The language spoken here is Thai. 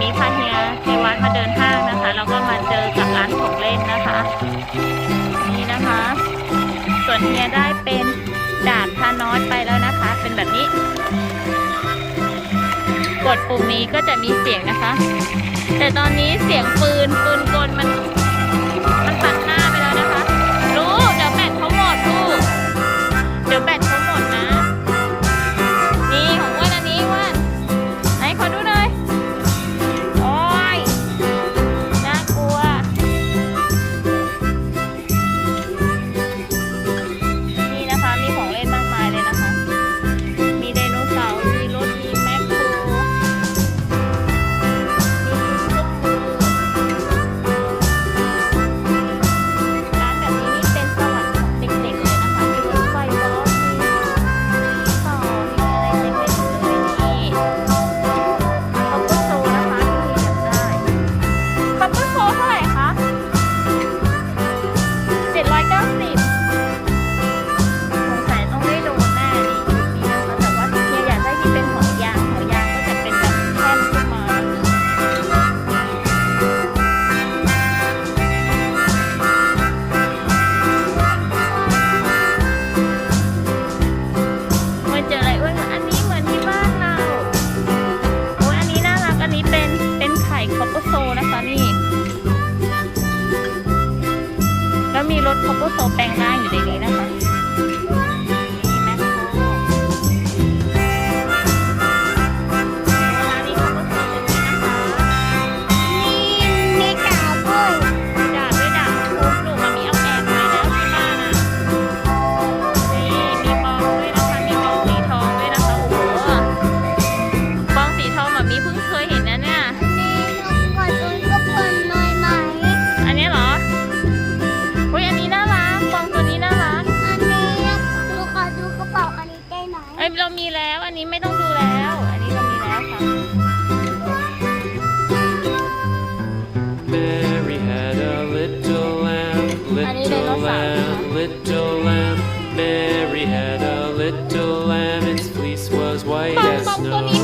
นี้พาเฮียทีวัดมาเดินห้างนะคะ แล้วก็มาเจอกับร้านของเล่นนะคะ นี่นะคะ ส่วนเฮียได้เป็นดาบทานอสไปแล้วนะคะ เป็นแบบนี้ กดปุ่มนี้ก็จะมีเสียงนะคะ แต่ตอนนี้เสียงปืนปืนกลมัน รถเขาก็โตแปลงได้อยู่ในนี้นะคะ Mary had a little lamb, little lamb, little lamb. Mary had a little lamb, its fleece was white as snow.